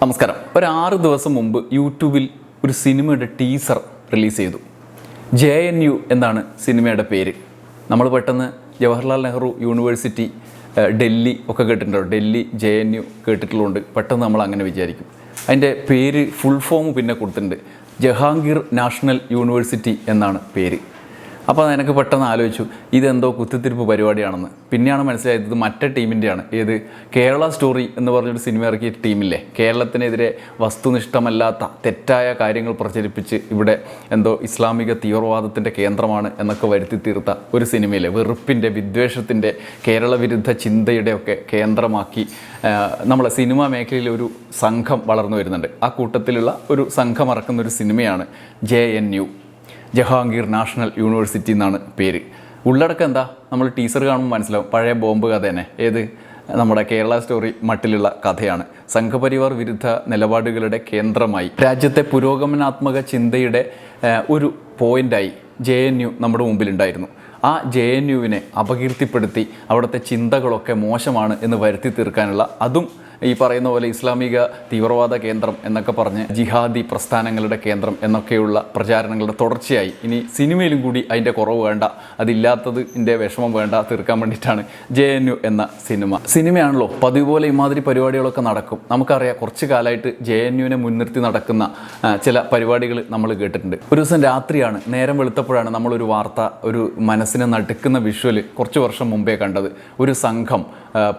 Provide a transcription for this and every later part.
നമസ്കാരം. ഒരു ആറ് ദിവസം മുമ്പ് യൂട്യൂബിൽ ഒരു സിനിമയുടെ ടീസർ റിലീസ് ചെയ്തു. ജെ എൻ യു എന്നാണ് സിനിമയുടെ പേര്. നമ്മൾ പെട്ടെന്ന് ജവഹർലാൽ നെഹ്റു യൂണിവേഴ്സിറ്റി ഡൽഹി ഒക്കെ കേട്ടിട്ടുണ്ടോ? ഡൽഹി ജെ എൻ യു കേട്ടിട്ടുള്ളതുകൊണ്ട് പെട്ടെന്ന് നമ്മൾ അങ്ങനെ വിചാരിക്കും. അതിന്റെ പേര് ഫുൾ ഫോം പിന്നെ കൊടുത്തിട്ടുണ്ട്. ജഹാംഗീർ നാഷണൽ യൂണിവേഴ്സിറ്റി എന്നാണ് പേര്. അപ്പോൾ എനിക്ക് പെട്ടെന്ന് ആലോചിച്ചു ഇതെന്തോ കുത്തിത്തിരിപ്പ് പരിപാടിയാണെന്ന്. പിന്നെയാണ് മനസ്സിലായത് ഇത് മറ്റേ ടീമിന്റെയാണ് ഏത്? കേരള സ്റ്റോറി എന്ന് പറഞ്ഞൊരു സിനിമ ഇറക്കിയ ടീമില്ലേ? കേരളത്തിനെതിരെ വസ്തുനിഷ്ഠമല്ലാത്ത തെറ്റായ കാര്യങ്ങൾ പ്രചരിപ്പിച്ച് ഇവിടെ എന്തോ ഇസ്ലാമിക തീവ്രവാദത്തിന്റെ കേന്ദ്രമാണ് എന്നൊക്കെ വരുത്തി തീർത്ത ഒരു സിനിമയിലെ വെറുപ്പിന്റെ വിദ്വേഷത്തിന്റെ കേരള വിരുദ്ധ ചിന്തയുടെയൊക്കെ കേന്ദ്രമാക്കി നമ്മളെ സിനിമാ മേഖലയിൽ ഒരു സംഘം വളർന്നു വരുന്നുണ്ട്. ആ കൂട്ടത്തിലുള്ള ഒരു സംഘം ഇറക്കുന്ന ഒരു സിനിമയാണ് J N U. Jahangir National University എന്നാണ് പേര്. ഉള്ളടക്കം എന്താ? നമ്മൾ ടീച്ചർ കാണുമ്പോൾ മനസ്സിലാവും. പഴയ ബോംബ് കഥ തന്നെ. ഏത്? നമ്മുടെ കേരള സ്റ്റോറി മട്ടിലുള്ള കഥയാണ്. സംഘപരിവാർ വിരുദ്ധ നിലപാടുകളുടെ കേന്ദ്രമായി. രാജ്യത്തെ പുരോഗമനാത്മക ചിന്തയുടെ ഒരു പോയിന്റായി ജെ എൻ യു നമ്മുടെ മുമ്പിലുണ്ടായിരുന്നു. ആ ജെ എൻ യുവിനെ അപകീർത്തിപ്പെടുത്തി അവിടുത്തെ ചിന്തകളൊക്കെ മോശമാണ് എന്ന് വരുത്തി തീർക്കാനുള്ള അതും ഈ പറയുന്ന പോലെ ഇസ്ലാമിക തീവ്രവാദ കേന്ദ്രം എന്നൊക്കെ പറഞ്ഞ് ജിഹാദി പ്രസ്ഥാനങ്ങളുടെ കേന്ദ്രം എന്നൊക്കെയുള്ള പ്രചാരണങ്ങളുടെ തുടർച്ചയായി. ഇനി സിനിമയിലും കൂടി അതിന്റെ കുറവ് വേണ്ട അതില്ലാത്തതിന്റെ വിഷമം വേണ്ട തീർക്കാൻ വേണ്ടിയിട്ടാണ് ജെ എൻ യു എന്ന സിനിമ. സിനിമയാണല്ലോ പതിവ് പോലെ ഇമാതിരി പരിപാടികളൊക്കെ നടക്കും. നമുക്കറിയാം കുറച്ച് കാലമായിട്ട് ജെ എൻ യുവിനെ മുൻനിർത്തി നടക്കുന്ന ചില പരിപാടികൾ നമ്മൾ കേട്ടിട്ടുണ്ട്. ഒരു ദിവസം രാത്രിയാണ് നേരം വെളുത്തപ്പോഴാണ് നമ്മളൊരു വാർത്ത ഒരു മനസ്സിനെ നടുക്കുന്ന വിഷ്വൽ കുറച്ച് വർഷം മുമ്പേ കണ്ടത്. ഒരു സംഘം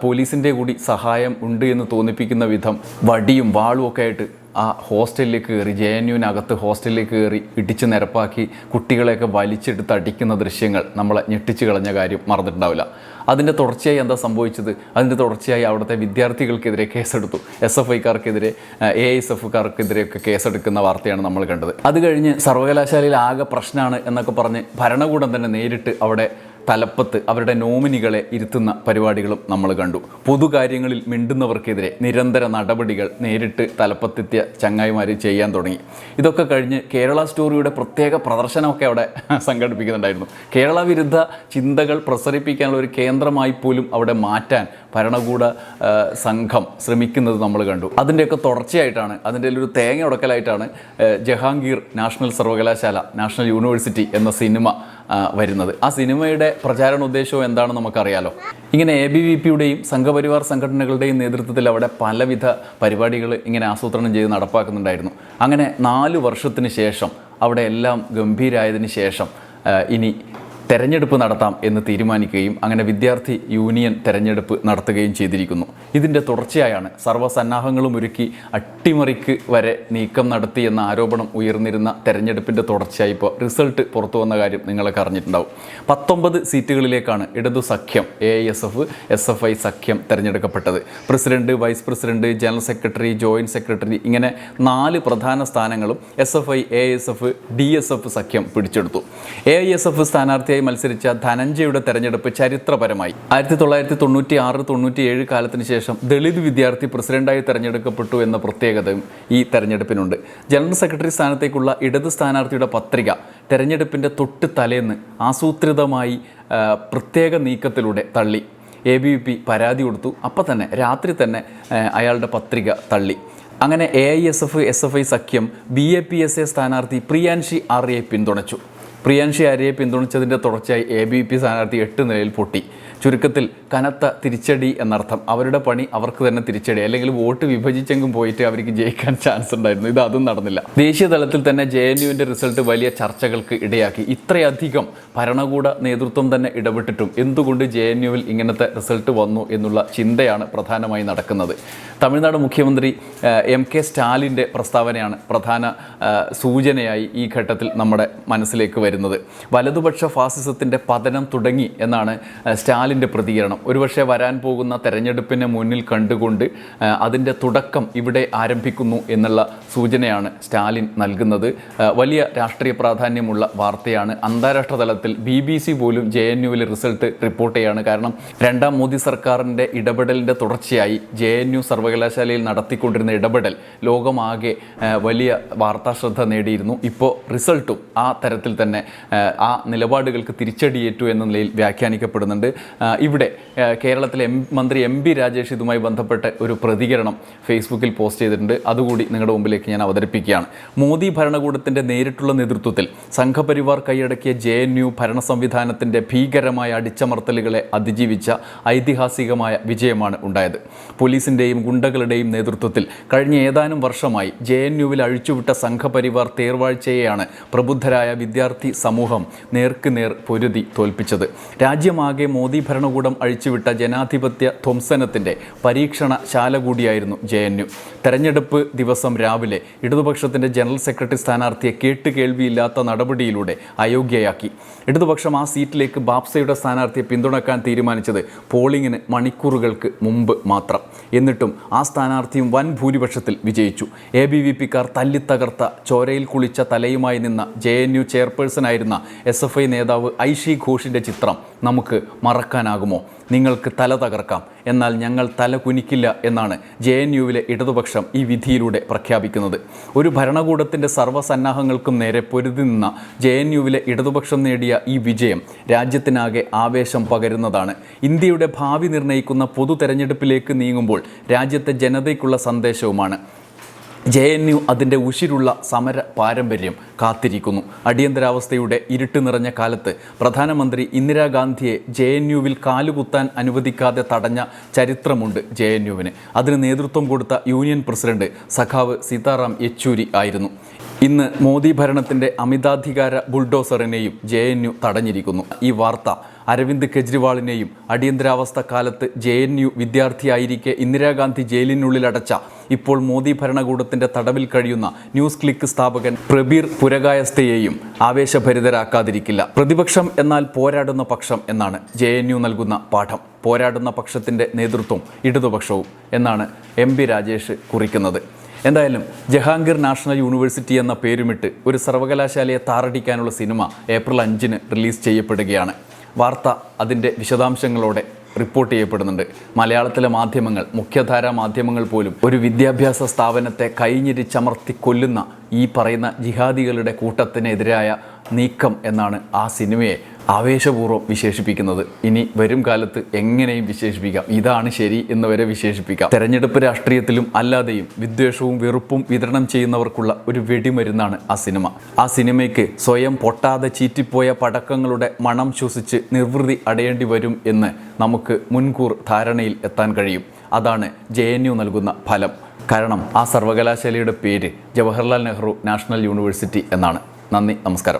പോലീസിന്റെ കൂടി സഹായം ഉണ്ട് എന്ന് തോന്നിപ്പിക്കുന്ന വിധം വടിയും വാളും ഒക്കെ ആയിട്ട് ആ ഹോസ്റ്റലിലേക്ക് കയറി ജെ എൻ യുവിനകത്ത് ഹോസ്റ്റലിലേക്ക് കയറി ഇടിച്ച് നിരപ്പാക്കി കുട്ടികളെയൊക്കെ വലിച്ചെടുത്ത് അടിക്കുന്ന ദൃശ്യങ്ങൾ നമ്മളെ ഞെട്ടിച്ച് കളഞ്ഞ കാര്യം മറന്നിട്ടുണ്ടാവില്ല. അതിന്റെ തുടർച്ചയായി എന്താ സംഭവിച്ചത്? അതിന്റെ തുടർച്ചയായി അവിടുത്തെ വിദ്യാർത്ഥികൾക്കെതിരെ കേസെടുത്തു. എസ് എഫ് ഐക്കാർക്കെതിരെ എ എസ് എഫുകാർക്കെതിരെയൊക്കെ കേസെടുക്കുന്ന വാർത്തയാണ് നമ്മൾ കണ്ടത്. അത് കഴിഞ്ഞ് സർവകലാശാലയിൽ ആകെ പ്രശ്നമാണ് എന്നൊക്കെ പറഞ്ഞ് ഭരണകൂടം തന്നെ നേരിട്ട് അവിടെ തലപ്പത്ത് അവരുടെ നോമിനികളെ ഇരുത്തുന്ന പരിപാടികളും നമ്മൾ കണ്ടു. പൊതുകാര്യങ്ങളിൽ മിണ്ടുന്നവർക്കെതിരെ നിരന്തര നടപടികൾ നേരിട്ട് തലപ്പത്തെത്തിയ ചങ്ങായിമാർ ചെയ്യാൻ തുടങ്ങി. ഇതൊക്കെ കഴിഞ്ഞ് കേരള സ്റ്റോറിയുടെ പ്രത്യേക പ്രദർശനമൊക്കെ അവിടെ സംഘടിപ്പിക്കുന്നുണ്ടായിരുന്നു. കേരള വിരുദ്ധ ചിന്തകൾ പ്രസരിപ്പിക്കാനുള്ള ഒരു കേന്ദ്രമായി പോലും അവിടെ മാറ്റാൻ ഭരണകൂട സംഘം ശ്രമിക്കുന്നത് നമ്മൾ കണ്ടു. അതിന്റെയൊക്കെ തുടർച്ചയായിട്ടാണ് അതിന്റെ ഒരു തേങ്ങ ഉടക്കലായിട്ടാണ് ജഹാംഗീർ നാഷണൽ സർവകലാശാല നാഷണൽ യൂണിവേഴ്സിറ്റി എന്ന സിനിമ വരുന്നത്. ആ സിനിമയുടെ പ്രചാരണ ഉദ്ദേശവും എന്താണെന്ന് നമുക്കറിയാലോ. ഇങ്ങനെ എ ബി വി പിയുടെയും സംഘപരിവാർ സംഘടനകളുടെയും നേതൃത്വത്തിൽ അവിടെ പലവിധ പരിപാടികൾ ഇങ്ങനെ ആസൂത്രണം ചെയ്ത് നടപ്പാക്കുന്നുണ്ടായിരുന്നു. അങ്ങനെ നാല് വർഷത്തിന് ശേഷം അവിടെ എല്ലാം ഗംഭീരായതിന് ശേഷം ഇനി തെരഞ്ഞെടുപ്പ് നടത്താം എന്ന് തീരുമാനിക്കുകയും അങ്ങനെ വിദ്യാർത്ഥി യൂണിയൻ തെരഞ്ഞെടുപ്പ് നടത്തുകയും ചെയ്തിരിക്കുന്നു. ഇതിന്റെ തുടർച്ചയായാണ് സർവസന്നാഹങ്ങളും ഒരുക്കി അട്ടിമറിക്ക് വരെ നീക്കം നടത്തി എന്ന ആരോപണം ഉയർന്നിരുന്ന തെരഞ്ഞെടുപ്പിന്റെ തുടർച്ചയായി ഇപ്പോൾ റിസൾട്ട് പുറത്തു വന്ന കാര്യം നിങ്ങളൊക്കെ അറിഞ്ഞിട്ടുണ്ടാവും. പത്തൊമ്പത് സീറ്റുകളിലേക്കാണ് ഇടതു സഖ്യം A I S F S F I സഖ്യം തിരഞ്ഞെടുക്കപ്പെട്ടത്. President vice president general secretary joint secretary ഇങ്ങനെ നാല് പ്രധാന സ്ഥാനങ്ങളും S F I A S F D S F സഖ്യം പിടിച്ചെടുത്തു. എ ഐ എസ് എഫ് സ്ഥാനാർത്ഥിയായി മത്സരിച്ച ധനഞ്ജയുടെ തെരഞ്ഞെടുപ്പ് ചരിത്രപരമായി. ആയിരത്തി തൊള്ളായിരത്തി തൊണ്ണൂറ്റി ആറ് തൊണ്ണൂറ്റി ഏഴ് കാലത്തിന് ശേഷം ദളിത് വിദ്യാർത്ഥി പ്രസിഡന്റായി തെരഞ്ഞെടുക്കപ്പെട്ടു എന്ന പ്രത്യേകതയും ഈ തെരഞ്ഞെടുപ്പിനുണ്ട്. ജനറൽ സെക്രട്ടറി സ്ഥാനത്തേക്കുള്ള ഇടത് സ്ഥാനാർത്ഥിയുടെ പത്രിക തെരഞ്ഞെടുപ്പിന്റെ തൊട്ട് തലേന്ന് ആസൂത്രിതമായി പ്രത്യേക നീക്കത്തിലൂടെ തള്ളി. എ ബി വി പി പരാതി കൊടുത്തു. അപ്പം തന്നെ രാത്രി തന്നെ അയാളുടെ പത്രിക തള്ളി. അങ്ങനെ A I S F S F I സഖ്യം B A P S A സ്ഥാനാർത്ഥി പ്രിയാൻഷി ആറിയെ പിന്തുണച്ചു. പ്രിയാൻഷി ആര്യയെ പിന്തുണച്ചതിന്റെ തുടർച്ചയായി എ ബി പി സ്ഥാനാർത്ഥി എട്ട് നിലയിൽ പൊട്ടി. ചുരുക്കത്തിൽ കനത്ത തിരിച്ചടി എന്നർത്ഥം. അവരുടെ പണി അവർക്ക് തന്നെ തിരിച്ചടി. അല്ലെങ്കിൽ വോട്ട് വിഭജിച്ചെങ്കിലും പോയിട്ട് അവർക്ക് ജയിക്കാൻ ചാൻസ് ഉണ്ടായിരുന്നു. ഇത് അതും നടന്നില്ല. ദേശീയ തലത്തിൽ തന്നെ ജെ എൻ യുവിന്റെ റിസൾട്ട് വലിയ ചർച്ചകൾക്ക് ഇടയാക്കി. ഇത്രയധികം ഭരണകൂട നേതൃത്വം തന്നെ ഇടപെട്ടിട്ടും എന്തുകൊണ്ട് ജെ എൻ യുവിൽ ഇങ്ങനത്തെ റിസൾട്ട് വന്നു എന്നുള്ള ചിന്തയാണ് പ്രധാനമായി നടക്കുന്നത്. തമിഴ്നാട് മുഖ്യമന്ത്രി എം കെ സ്റ്റാലിന്റെ പ്രസ്താവനയാണ് പ്രധാന സൂചനയായി ഈ ഘട്ടത്തിൽ നമ്മുടെ മനസ്സിലേക്ക് വരുന്നത്. വലതുപക്ഷ ഫാസിസത്തിന്റെ പതനം തുടങ്ങി എന്നാണ് ആ, സ്റ്റാലിന്റെ പ്രതികരണം. ഒരുപക്ഷെ വരാൻ പോകുന്ന തെരഞ്ഞെടുപ്പിനെ മുന്നിൽ കണ്ടുകൊണ്ട് അതിന്റെ തുടക്കം ഇവിടെ ആരംഭിക്കുന്നു എന്നുള്ള സൂചനയാണ് സ്റ്റാലിൻ നൽകുന്നത്. വലിയ രാഷ്ട്രീയ പ്രാധാന്യമുള്ള വാർത്തയാണ്. അന്താരാഷ്ട്ര തലത്തിൽ ബി ബി സി പോലും ജെ എൻ യുവിലെ റിസൾട്ട് റിപ്പോർട്ട് ചെയ്യാണ്. കാരണം രണ്ടാം മോദി സർക്കാരിന്റെ ഇടപെടലിന്റെ തുടർച്ചയായി ജെ എൻ യു സർവകലാശാലയിൽ നടത്തിക്കൊണ്ടിരുന്ന ഇടപെടൽ ലോകമാകെ വലിയ വാർത്താ ശ്രദ്ധ നേടിയിരുന്നു. ഇപ്പോൾ റിസൾട്ടും ആ തരത്തിൽ തന്നെ ആ, നിലപാടുകൾക്ക് തിരിച്ചടിയേറ്റു എന്ന നിലയിൽ വ്യാഖ്യാനിക്കപ്പെടുന്നുണ്ട്. ഇവിടെ കേരളത്തിലെ എം മന്ത്രി എം പി രാജേഷ് ഇതുമായി ബന്ധപ്പെട്ട ഒരു പ്രതികരണം ഫേസ്ബുക്കിൽ പോസ്റ്റ് ചെയ്തിട്ടുണ്ട്. അതുകൂടി നിങ്ങളുടെ മുമ്പിലേക്ക് ഞാൻ അവതരിപ്പിക്കുകയാണ്. മോദി ഭരണകൂടത്തിന്റെ നേരിട്ടുള്ള നേതൃത്വത്തിൽ സംഘപരിവാർ കൈയടക്കിയ ജെ എൻ യു ഭരണ സംവിധാനത്തിന്റെ ഭീകരമായ അടിച്ചമർത്തലുകളെ അതിജീവിച്ച ഐതിഹാസികമായ വിജയമാണ് ഉണ്ടായത്. പോലീസിന്റെയും ഗുണ്ടകളുടെയും നേതൃത്വത്തിൽ കഴിഞ്ഞ ഏതാനും വർഷമായി ജെ എൻ യുവിൽ അഴിച്ചുവിട്ട സംഘപരിവാർ തേർവാഴ്ചയെയാണ് പ്രബുദ്ധരായ വിദ്യാർത്ഥി സമൂഹം നേർക്കുനേർ പൊരുതി തോൽപ്പിച്ചത്. രാജ്യമാകെ മോദി ഭരണകൂടം അഴിച്ചുവിട്ട ജനാധിപത്യ ധ്വംസനത്തിന്റെ പരീക്ഷണ ശാല കൂടിയായിരുന്നു ജെ എൻ യു. തെരഞ്ഞെടുപ്പ് ദിവസം രാവിലെ ഇടതുപക്ഷത്തിന്റെ ജനറൽ സെക്രട്ടറി സ്ഥാനാർത്ഥിയെ കേട്ടുകേൾവിയില്ലാത്ത നടപടിയിലൂടെ അയോഗ്യയാക്കി. ഇടതുപക്ഷം ആ സീറ്റിലേക്ക് ബാപ്സയുടെ സ്ഥാനാർത്ഥിയെ പിന്തുണക്കാൻ തീരുമാനിച്ചത് പോളിംഗിന് മണിക്കൂറുകൾക്ക് മുമ്പ് മാത്രം. എന്നിട്ടും ആ സ്ഥാനാർത്ഥിയും വൻ ഭൂരിപക്ഷത്തിൽ വിജയിച്ചു. എ ബി വി പിക്കാർ തല്ലിത്തകർത്ത ചോരയിൽ കുളിച്ച തലയുമായി നിന്ന ജെ എൻ യു ചെയർപേഴ്സണായിരുന്ന എസ് എഫ് ഐ നേതാവ് ഐഷി ഘോഷിന്റെ ചിത്രം നമുക്ക് മറക്കാനാകുമോ നിങ്ങൾക്ക് തല തകർക്കാം. എന്നാൽ ഞങ്ങൾ തല കുനിക്കില്ല എന്നാണ് ജെ എൻ യുവിലെ ഇടതുപക്ഷം ഈ വിധിയിലൂടെ പ്രഖ്യാപിക്കുന്നത്. ഒരു ഭരണകൂടത്തിന്റെ സർവസന്നാഹങ്ങൾക്കും നേരെ പൊരുതി നിന്ന ജെ എൻ യുവിലെ ഇടതുപക്ഷം നേടിയ ഈ വിജയം രാജ്യത്തിനാകെ ആവേശം പകരുന്നതാണ്. ഇന്ത്യയുടെ ഭാവി നിർണയിക്കുന്ന പൊതു തെരഞ്ഞെടുപ്പിലേക്ക് നീങ്ങുമ്പോൾ രാജ്യത്തെ ജനതയ്ക്കുള്ള സന്ദേശവുമാണ്. ജെ എൻ യു അതിന്റെ ഉശിരുള്ള സമര പാരമ്പര്യം കാത്തിരിക്കുന്നു. അടിയന്തരാവസ്ഥയുടെ ഇരുട്ട് നിറഞ്ഞ കാലത്ത് പ്രധാനമന്ത്രി ഇന്ദിരാഗാന്ധിയെ ജെ എൻ യുവിൽ കാലുകുത്താൻ അനുവദിക്കാതെ തടഞ്ഞ ചരിത്രമുണ്ട് ജെ എൻ യുവിന്. അതിന് നേതൃത്വം കൊടുത്ത യൂണിയൻ പ്രസിഡന്റ് സഖാവ് സീതാറാം യെച്ചൂരി ആയിരുന്നു. ഇന്ന് മോദി ഭരണത്തിന്റെ അമിതാധികാര ബുൾഡോസറിനെയും ജെ എൻ യു തടഞ്ഞിരിക്കുന്നു. ഈ വാർത്ത അരവിന്ദ് കെജ്രിവാളിനെയും അടിയന്തരാവസ്ഥ കാലത്ത് ജെ എൻ യു വിദ്യാർത്ഥിയായിരിക്കെ ഇന്ദിരാഗാന്ധി ജയിലിനുള്ളിൽ അടച്ച ഇപ്പോൾ മോദി ഭരണകൂടത്തിന്റെ തടവിൽ കഴിയുന്ന ന്യൂസ് ക്ലിക്ക് സ്ഥാപകൻ പ്രബീർ പുരകായസ്ഥയെയും ആവേശഭരിതരാക്കാതിരിക്കില്ല. പ്രതിപക്ഷം എന്നാൽ പോരാടുന്ന പക്ഷം എന്നാണ് ജെ എൻ യു നൽകുന്ന പാഠം. പോരാടുന്ന പക്ഷത്തിന്റെ നേതൃത്വം ഇടതുപക്ഷവും എന്നാണ് എം പി രാജേഷ് കുറിക്കുന്നത്. എന്തായാലും ജഹാംഗീർ നാഷണൽ യൂണിവേഴ്സിറ്റി എന്ന പേരുമിട്ട് ഒരു സർവകലാശാലയെ താറടിക്കാനുള്ള സിനിമ ഏപ്രിൽ അഞ്ചിന് റിലീസ് ചെയ്യപ്പെടുകയാണ്. വാർത്ത അതിന്റെ വിശദാംശങ്ങളോടെ റിപ്പോർട്ട് ചെയ്യപ്പെടുന്നുണ്ട്. മലയാളത്തിലെ മാധ്യമങ്ങൾ മുഖ്യധാരാ മാധ്യമങ്ങൾ പോലും ഒരു വിദ്യാഭ്യാസ സ്ഥാപനത്തെ കൈഞ്ഞിരിച്ചമർത്തി കൊല്ലുന്ന ഈ പറയുന്ന ജിഹാദികളുടെ കൂട്ടത്തിനെതിരായ നീക്കം എന്നാണ് ആ സിനിമയെ ആവേശപൂർവം വിശേഷിപ്പിക്കുന്നത്. ഇനി വരും കാലത്ത് എങ്ങനെയും വിശേഷിപ്പിക്കാം. ഇതാണ് ശരി എന്ന് വരെ വിശേഷിപ്പിക്കാം. തെരഞ്ഞെടുപ്പ് രാഷ്ട്രീയത്തിലും അല്ലാതെയും വിദ്വേഷവും വെറുപ്പും വിതരണം ചെയ്യുന്നവർക്കുള്ള ഒരു വെടിമരുന്നാണ് ആ സിനിമ. ആ സിനിമയ്ക്ക് സ്വയം പൊട്ടാതെ ചീറ്റിപ്പോയ പടക്കങ്ങളുടെ മണം ശ്വസിച്ച് നിർവൃതി അടയേണ്ടി വരും എന്ന് നമുക്ക് മുൻകൂർ ധാരണയിൽ എത്താൻ കഴിയും. അതാണ് ജെ എൻ യു നൽകുന്ന ഫലം. കാരണം ആ സർവകലാശാലയുടെ പേര് ജവഹർലാൽ നെഹ്റു നാഷണൽ യൂണിവേഴ്സിറ്റി എന്നാണ്. നന്ദി നമസ്കാരം.